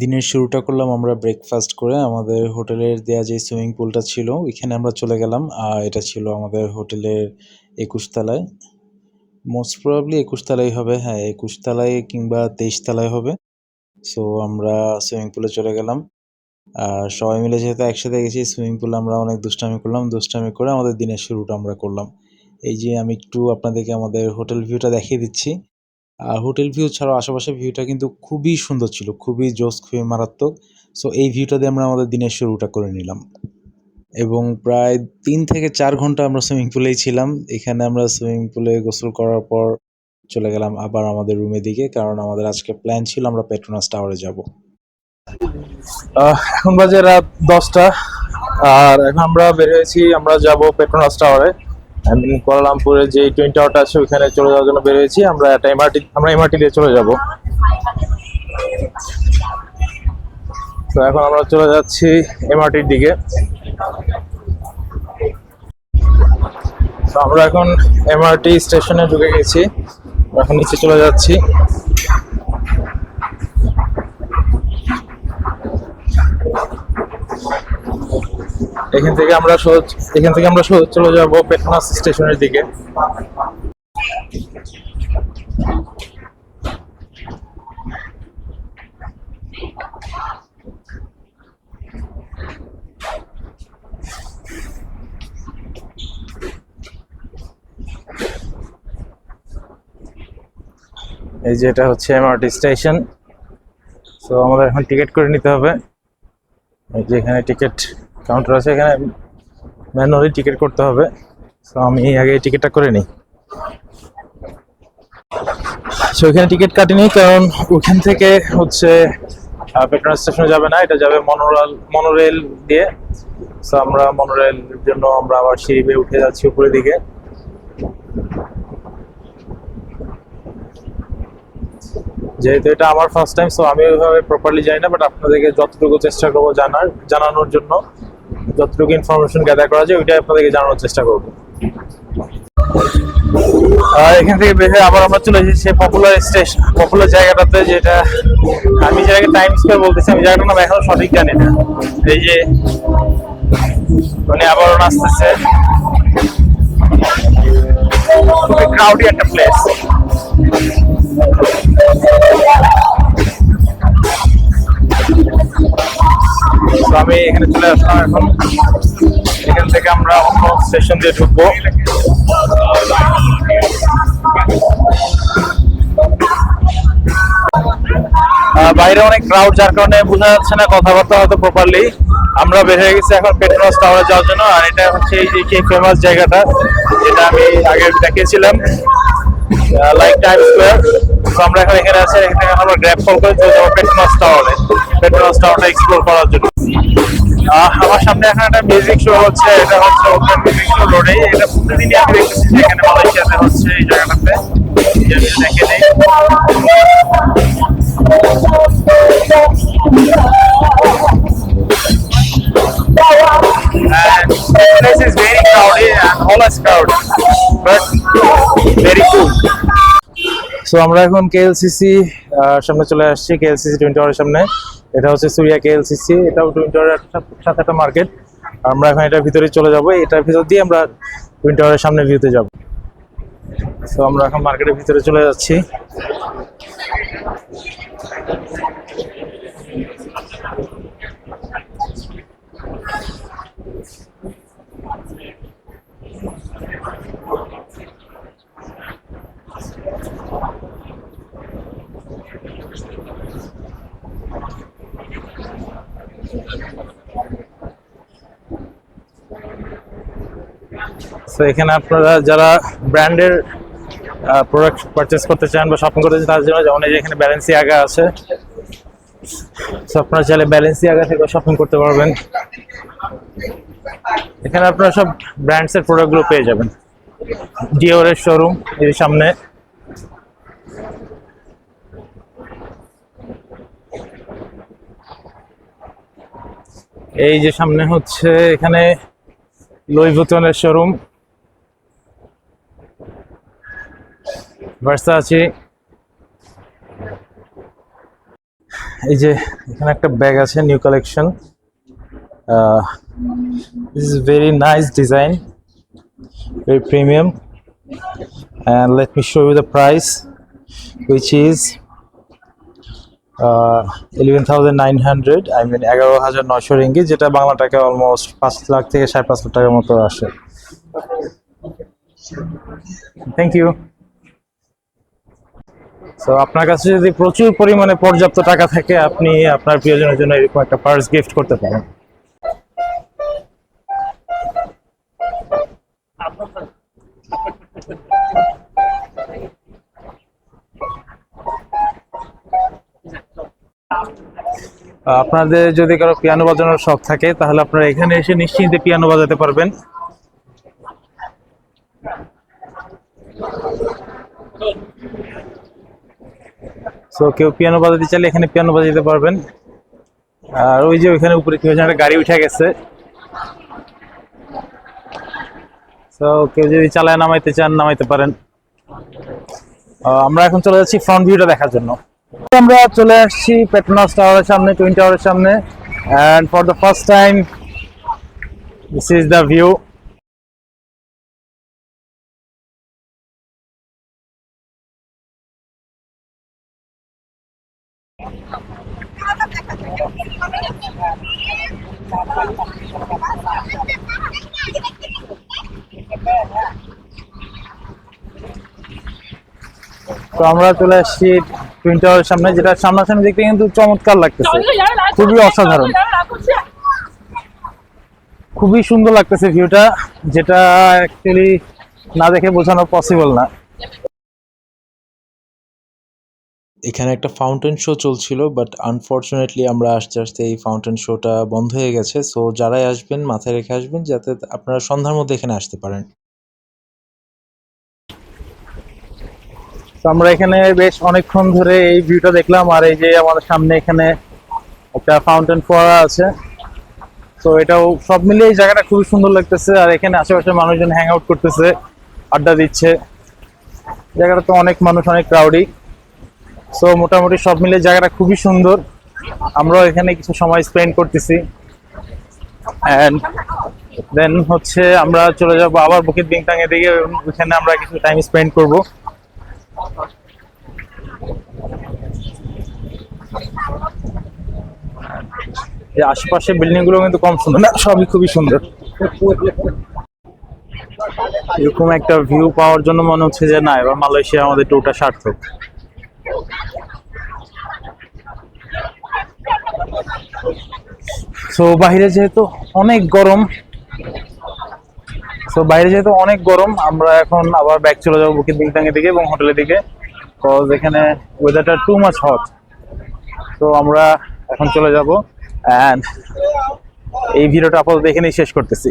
দিনের শুরুটা করলাম আমরা ব্রেকফাস্ট করে। আমাদের হোটেলের দেয়া যে সুইমিং পুলটা ছিল, ওইখানে আমরা চলে গেলাম। আর এটা ছিল আমাদের হোটেলের একুশ তলায় মোস্ট প্রবাবলি একুশ তলায় হবে হ্যাঁ একুশ তলায় কিংবা তেইশ তলায় হবে। সো আমরা সুইমিং পুলে চলে গেলাম। আর সবাই মিলে যেহেতু একসাথে গেছি সুইমিং পুলে আমরা অনেক দুষ্টামি করলাম। দুষ্টামি করে আমাদের দিনের শুরুটা আমরা করলাম। এই যে আমি একটু আপনাদেরকে আমাদের হোটেল ভিউটা দেখিয়ে দিচ্ছি। হোটেল ভিউ ছাড়াও আশেপাশের ভিউটা কিন্তু খুবই সুন্দর ছিল, খুবই জোস খুবই মারাত্মক। সো এই ভিউটা দিয়ে আমরা আমাদের দিনের শুরুটা করে নিলাম। এবং প্রায় তিন থেকে চার ঘণ্টা আমরা সুইমিং পুলেই ছিলাম। এখানে আমরা সুইমিং পুলে গোসল করার পর চলে গেলাম আবার আমাদের রুমের দিকে, কারণ আমাদের আজকে প্ল্যান ছিল আমরা পেট্রোনাস টাওয়ারে যাব। এখন বাজে রাত দশটা। আর এখন আমরা বের হয়েছি, আমরা যাব পেট্রোনাস টাওয়ারে কুয়ালালামপুরে যে টুইন টাওয়ারটা আছে, ওইখানে চলে যাওয়ার জন্য বেরিয়েছি। আমরা একটা এমআরটি আমরা এমআরটি দিয়ে চলে যাব। তো এখন আমরা চলে যাচ্ছি এমআরটির দিকে। তো আমরা এখন এমআরটি স্টেশনে ঢুকে গেছি। এখন নিচে চলে যাচ্ছি। এখান থেকে আমরা সোজ এখান থেকে আমরা সহজ চলে যাব পেট্রোনাস স্টেশনের দিকে। এই যে এটা হচ্ছে এমআরটি স্টেশন। তো আমাদের এখন টিকিট করে নিতে হবে। এই যে এখানে টিকিট কাউন্টার আছে, এখানে ম্যানুয়ালি টিকিট করতে হবে। সো আমি আগে টিকিটটা করে নিই। সো ওইখানে টিকিট কাটিনি কারণ ওখান থেকে হচ্ছে পেট্রোল স্টেশনে যাবে না, এটা যাবে মনোরেল মনোরেল দিয়ে। সো আমরা মনোরেল জন্য আমরা আবার সিঁড়ি উঠে যাচ্ছি উপরের দিকে। যেহেতু এটা আমার ফার্স্ট টাইম সো আমি ওইভাবে প্রপারলি জানি না বাট আপনাদেরকে যতটুকু চেষ্টা করব জানার, জানানোর জন্য। যতটুকু ইনফরমেশন গ্যাদার করা যায়, ওইটাই আপনাদেরকে জানানোর চেষ্টা করব। এখান থেকে হয়ে আবার আমরা চলে এসেছি সে পপুলার স্টেশন পপুলার জায়গাটাতে যেটা আমি যেটাকে টাইম স্কোয়ার বলতেছি, আমি জায়গাটার নাম এখনও সঠিক জানি না। এই যে মানে আবারও আসতেছে। খুবই ক্রাউডি একটা প্লেস আমি এখানে চলে আসলাম এখন। এখান থেকে আমরা অন্য স্টেশন দিয়ে ঢুকবো। বাইরে অনেক ক্রাউড যার কারণে বোঝা যাচ্ছে না কথাবার্তা হয়তো প্রপারলি আমরা বের হয়ে গেছি এখন পেট্রোনাস টাওয়ারে যাওয়ার জন্য, আর এটা হচ্ছে এই যে ফেমাস জায়গাটা, যেটা আমি আগে দেখিয়েছিলাম। লাইক টাইম স্কোয়ার তো আমরা এখন এখানে আছি এখান আমরা গ্র্যাব কল করে চলে যাব টাওয়ারে টাওয়ারটা এক্সপ্লোর করার জন্য। আমার সামনে এখন একটা মিউজিক শো হচ্ছে, এটা হচ্ছে ওপেন মিউজিক শো রোডে এটা প্রতিদিনই আমি দেখতেছি যে এখানে মালয়েশিয়াতে হচ্ছে এই জায়গাটাতে। দেখে নেই সামনে চলে আসছি কেএলসিসি টুইন টাওয়ারের সামনে। এটা হচ্ছে সুরিয়া কেএলসিসি এটাও টুইন টাওয়ারের সাথে একটা মার্কেট আমরা এখন এটার ভিতরে চলে যাব, এটার ভিতর দিয়ে আমরা টুইন টাওয়ারের সামনে ভিউতে যাব। তো আমরা এখন মার্কেটের ভিতরে চলে যাচ্ছি। তো এখানে আপনারা যারা ব্র্যান্ডের প্রোডাক্ট পারচেস করতে চান বা শপিং করতে চান, তাদের জন্য যেমন এই যে এখানে ব্যালেন্সি আগা আছে। তো আপনারা চাইলে ব্যালেন্সি আগা থেকে শপিং করতে পারবেন। এখানে আপনারা সব ব্র্যান্ডস ব্র্যান্ডসের প্রোডাক্টগুলো পেয়ে যাবেন। ডিওরের শোরুম এর সামনে। এই যে সামনে হচ্ছে এখানে লুই ভুতনের শোরুম ভার্সাচি এই যে এখানে একটা ব্যাগ আছে new collection this is very nice design very premium. And let me show you the price, which is uh, 11,900 I mean এগারো হাজার নয়শো রিঙ্গি যেটা বাংলা টাকা অলমোস্ট পাঁচ লাখ থেকে সাড়ে পাঁচ লাখ টাকার মতো আসে। থ্যাংক ইউ তো আপনার কাছে যদি প্রচুর পরিমাণে পর্যাপ্ত টাকা থাকে আপনি আপনার প্রিয়জনের জন্য এরকম একটা পার্স গিফট করতে পারেন। আপনাদের যদি কারও পিয়ানো বাজানোর শখ থাকে, তাহলে আপনারা এখানে এসে নিশ্চিন্তে পিয়ানো বাজাতে পারবেন। সো কেউ পিয়ানো বাজাতে চাইলে এখানে পিয়ানো বাজাতে পারবেন। আর ওই যে ওইখানে উপরে কি হয়েছে, একটা গাড়ি উঠে গেছে। সো কেউ যদি চালায়, নামাইতে চান, নামাইতে পারেন। আমরা এখন চলে যাচ্ছি ফ্রন্ট ভিউটা দেখার জন্য। আমরা চলে আসছি পেট্রোনাস টাওয়ারের সামনে টুইন টাওয়ারের সামনে। And for the first time this is the view তো আমরা চলে আসছি টুইন টাওয়ারের সামনে যেটা সামনাসামনি দেখতে কিন্তু চমৎকার লাগতেছে। খুবই অসাধারণ। খুবই সুন্দর লাগতেছে ভিউটা যেটা অ্যাকচুয়ালি না দেখে বোঝানো পসিবল না। এখানে একটা ফাউন্টেন শো চলছিল বাট আনফর্চুনেটলি আমরা আসতে আসতে এই ফাউন্টেন শোটা বন্ধ হয়ে গেছে। সো যারাই আসবেন মাথায় রেখে আসবেন যাতে আপনারা সন্ধ্যার মধ্যে এখানে আসতে পারেন। তো আমরা এখানে বেশ অনেকক্ষণ ধরে এই ভিউটা দেখলাম আর এই যে আমাদের সামনে এখানে একটা ফাউন্টেন ফোয়ারা আছে। তো এটাও সব মিলিয়ে এই জায়গাটা খুবই সুন্দর লাগতেছে আর এখানে আশেপাশে মানুষজন হ্যাং আউট করতেছে, আড্ডা দিচ্ছে। জায়গাটা তো অনেক মানুষ, অনেক ক্রাউডি সো মোটামুটি সব মিলিয়ে জায়গাটা খুবই সুন্দর। আমরাও এখানে কিছু সময় স্পেন্ড করতেছি। অ্যান্ড দেন হচ্ছে আমরা চলে যাব আবার বুকিত বিংটাং দিকে ওখানে আমরা কিছু টাইম স্পেন্ড করব। এই আশেপাশে বিল্ডিংগুলো কিন্তু কম সুন্দর। না, সবই খুবই সুন্দর। এরকম একটা ভিউ পাওয়ার জন্য মনে হচ্ছে যে, না, এবার মালয়েশিয়া আমাদের ট্যুরটা সার্থক। তো বাইরে যেহেতু অনেক গরম তো বাইরে যেহেতু অনেক গরম, আমরা এখন আবার ব্যাক চলে যাব বুকিং বিংটাং এর দিকে এবং হোটেলের দিকে কজ এখানে ওয়েদারটা টু মাচ হট তো আমরা এখন চলে যাব অ্যান্ড এই ভিডিওটা আপাতত এখানেই শেষ করতেছি।